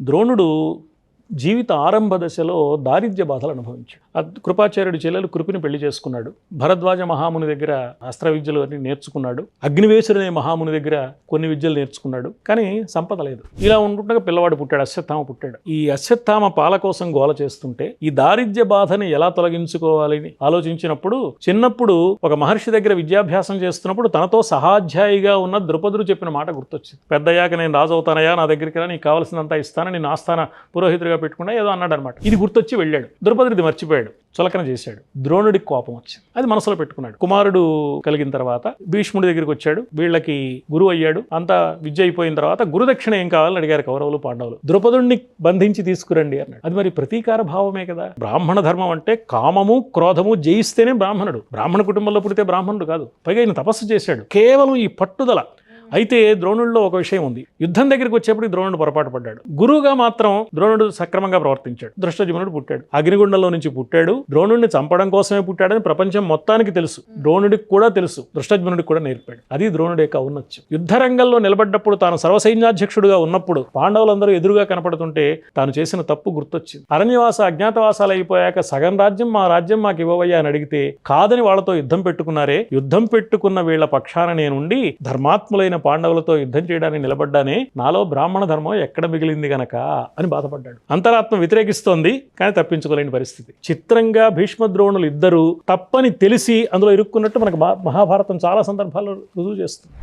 ద్రోణుడు జీవిత ఆరంభ దశలో దారిద్ర్య బాధలు అనుభవించాడు. ఆ కృపాచార్యుడి చెల్లెలు కృపిని పెళ్ళి చేసుకున్నాడు. భరద్వాజ మహాముని దగ్గర అస్త్ర విద్యలు అన్ని నేర్చుకున్నాడు. అగ్నివేశుడనే అనే మహాముని దగ్గర కొన్ని విద్యలు నేర్చుకున్నాడు. కానీ సంపద లేదు. ఇలా ఉంటుండగా పిల్లవాడు పుట్టాడు అశ్వత్థామ పుట్టాడు. ఈ అశ్వత్థామ పాల కోసం గోల చేస్తుంటే ఈ దారిద్ర్య బాధని ఎలా తొలగించుకోవాలని ఆలోచించినప్పుడు చిన్నప్పుడు ఒక మహర్షి దగ్గర విద్యాభ్యాసం చేస్తున్నప్పుడు తనతో సహాధ్యాయిగా ఉన్న ద్రుపదుడు చెప్పిన మాట గుర్తొచ్చింది. పెద్దయ్యాక నేను రాజు అవుతానయ్యా నా దగ్గరికి రా నీకు కావాల్సినంత ఇస్తాను నేను ఆస్థాన పురోహితుడిగా పెట్టుకున్నా ఏదో అన్నాడు అనమాట ఇది గుర్తొచ్చి వెళ్ళాడు. ద్రౌపదిది మర్చిపోయాడు. చులకన చేశాడు. ద్రోణుడికి కోపం వచ్చింది. అది మనసులో పెట్టుకున్నాడు. కుమారుడు కలిగిన తర్వాత భీష్ముడి దగ్గరికి వచ్చాడు. వీళ్ళకి గురువు అయ్యాడు. అంతా విద్య అయిపోయిన తర్వాత గురుదక్షిణ ఏం కావాలని అడిగారు కౌరవులు పాండవులు. ద్రౌపదుడిని బంధించి తీసుకురండి అన్నాడు. అది మరి ప్రతీకార భావమే కదా. బ్రాహ్మణ ధర్మం అంటే కామము క్రోధము జయిస్తేనే బ్రాహ్మణుడు. బ్రాహ్మణ కుటుంబంలో పుడితే బ్రాహ్మణుడు కాదు. పైగా ఈయన తపస్సు చేశాడు. కేవలం ఈ పట్టుదల అయితే ద్రోణుల్లో ఒక విషయం ఉంది. యుద్ధం దగ్గరికి వచ్చేప్పుడు ద్రోణుడు పొరపాటు పడ్డాడు. గురువుగా మాత్రం ద్రోణుడు సక్రమంగా ప్రవర్తించాడు. దృష్టజుమ్నుడు పుట్టాడు. అగ్నిగుండంలో నుంచి పుట్టాడు. ద్రోణుడిని చంపడం కోసమే పుట్టాడని ప్రపంచం మొత్తానికి తెలుసు. ద్రోణుడికి కూడా తెలుసు. దృష్టజుమ్నుడికి కూడా నేర్పాడు. అది ద్రోణుడి యొక్క ఔన్నత్యం. యుద్ధ రంగంలో నిలబడ్డప్పుడు తాను సర్వసైన్యాధ్యక్షుడుగా ఉన్నప్పుడు పాండవులందరూ ఎదురుగా కనపడుతుంటే తాను చేసిన తప్పు గుర్తొచ్చింది. అరణ్యవాస అజ్ఞాతవాసాలు అయిపోయాక సగం రాజ్యం మా రాజ్యం మాకు ఇవ్వవయ్యా అని అడిగితే కాదని వాళ్ళతో యుద్ధం పెట్టుకున్నారే. యుద్ధం పెట్టుకున్న వీళ్ళ పక్షాన నేనుండి ధర్మాత్ములైన పాండవులతో యుద్ధం చేయడానికి నిలబడ్డానే నాలో బ్రాహ్మణ ధర్మం ఎక్కడ మిగిలింది గనక అని బాధపడ్డాడు. అంతరాత్మ వ్యతిరేకిస్తోంది కానీ తప్పించుకోలేని పరిస్థితి. చిత్రంగా భీష్మద్రోణులు ఇద్దరు తప్పని తెలిసి అందులో ఇరుక్కున్నట్టు మనకు మహాభారతం చాలా సందర్భాల్లో రుజువు చేస్తుంది.